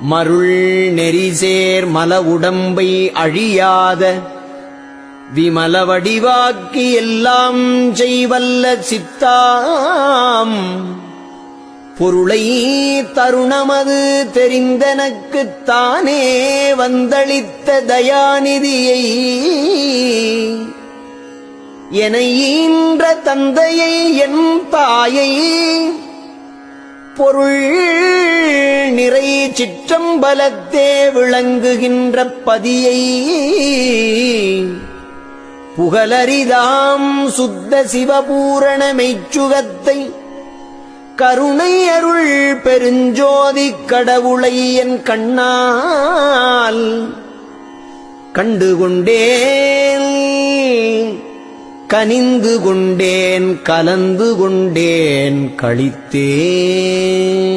மருள் நெறிசேர் மல உடம்பை அழியாத விமலவடிவாக்கி எல்லாம் செய்வல்ல சித்தாம். பொருளை தருணமது தெரிந்தனக்குத் தானே வந்தளித்த தயாநிதியை. என ஈன்ற தந்தையை என் தாயை பொருள் சிற்றம்பலத்தே விளங்குகின்ற பதியை புகலரிதாம் சுத்த சிவபூரண மெய்ச்சுகத்தை கருணை அருள் பெருஞ்சோதி கடவுளை என் கண்ணால் கண்டு கொண்டேன் கனிந்து கொண்டேன் கலந்து கொண்டேன் கழித்தேன்.